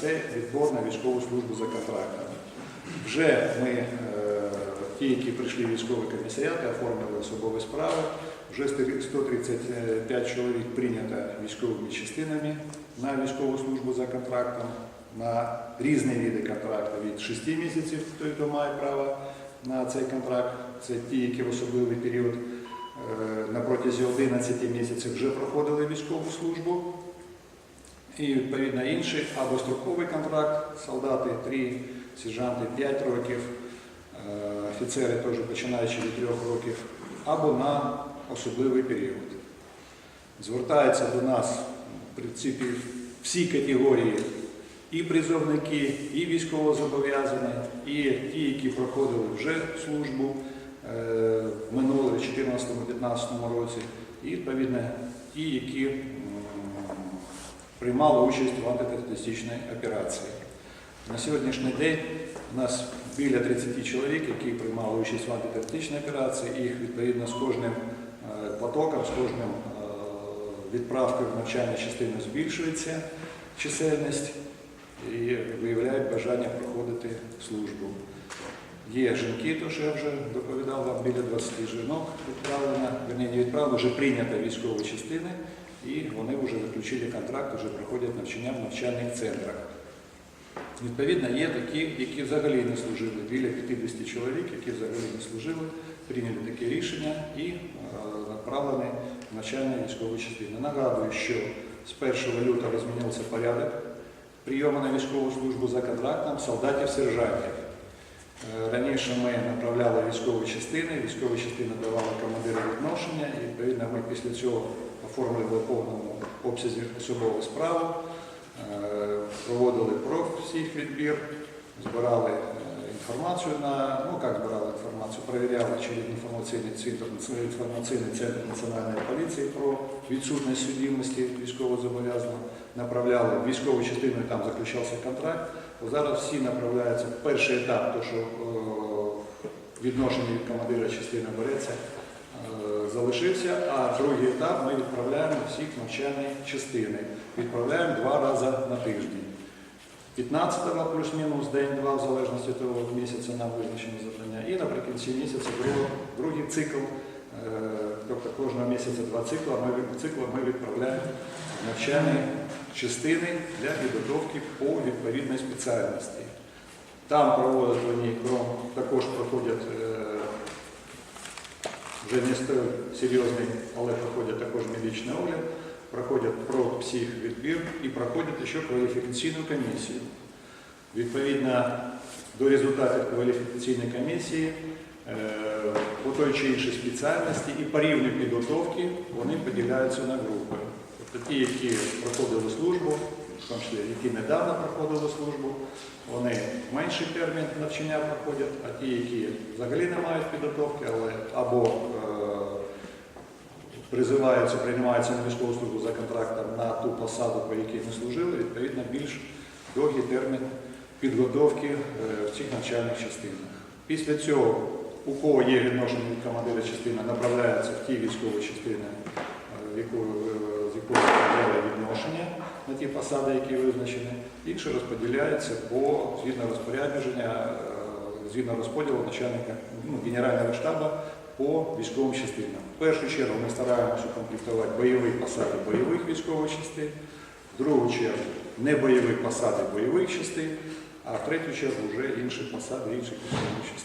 це відбор на військову службу за контрактами. Вже ми, е, ті, які прийшли в військові комісаріати, оформили особові справи, вже 135 чоловік прийнято військовими частинами на військову службу за контрактом, на різні види контракту від 6 місяців, той, хто має право на цей контракт, це ті, які в особливий період е, на протязі 11 місяців вже проходили військову службу. І відповідно інший або строковий контракт, солдати 3, сержанти 5 років, е, офіцери теж починаючи від 3 років, або на особливий період. Звертаються до нас в принципі всі категорії. І призовники, і військовозобов'язані, і ті, які проходили вже службу е, в минулому 2014-2015 році, і відповідно ті, які приймали участь в антитерористичній операції. На сьогоднішній день у нас біля 30 чоловік, які приймали участь в антитерористичній операції, і їх відповідно з кожним е, потоком, з кожним е, відправкою в навчальні частини збільшується чисельність і виявляють бажання проходити службу. Є жінки, то що я вже доповідав вам, біля 20 жінок відправлено, верні, не відправлено, вже прийнято військові частини, і вони вже заключили контракт, вже проходять навчання в навчальних центрах. Відповідно, є такі, які взагалі не служили, біля 50 чоловік, які взагалі не служили, прийняли таке рішення і е, направлені в навчальні військові частини. Нагадую, що з 1 лютого змінився порядок прийому на військову службу за контрактом солдатів-сержантів. Е, Раніше ми направляли військові частини, військові частини давали командиру відношення, і відповідно ми після цього оформили в повному обсязі особову справу, е, проводили всіх відбір, збирали е, інформацію на, ну як збирали інформацію, перевіряли через інформаційний центр, інформаційний центр Національної поліції про відсутність судимості військовозобов'язаного, направляли військову частину, там заключався контракт. Зараз всі направляються. Перший етап, то що е, відношення від командира частини береться, залишився, а другий етап ми відправляємо всіх навчальні частини. Відправляємо два рази на тиждень. 15-го плюс-мінус день-два, в залежності того місяця нам визначено завдання. І наприкінці місяця другого, другий цикл, е, тобто кожного місяця два цикла, ми, цикла ми відправляємо навчальні частини для підготовки по відповідній спеціальності. Там проводять вони, також проходять е, вже не столь серйозний, але проходять також медичний огляд, проходять психвідбір і проходять ще кваліфікаційну комісію. Відповідно до результатів кваліфікаційної комісії е, по той чи іншій спеціальності і по рівню підготовки вони поділяються на групи. Тобто ті, які проходили службу, в тому числі, які недавно проходили службу, вони менший термін навчання проходять, а ті, які взагалі не мають підготовки, але або е, призиваються, приймаються на військову службу за контрактом на ту посаду, по якій не служили, відповідно більш довгий термін підготовки е, в цих навчальних частинах. Після цього, у кого є відношення від командира частини, направляються в ті військові частини, е, в яку, е, складали відношення на ті посади, які визначені, інші розподіляються по згідно розпорядження, е, згідно розподілу начальника ну, Генерального штабу по військовим частинам. В першу чергу ми стараємося укомплектувати бойові посади бойових військових частин, в другу чергу не бойові посади бойових частин, а в третю чергу вже інші посади інших військових частин.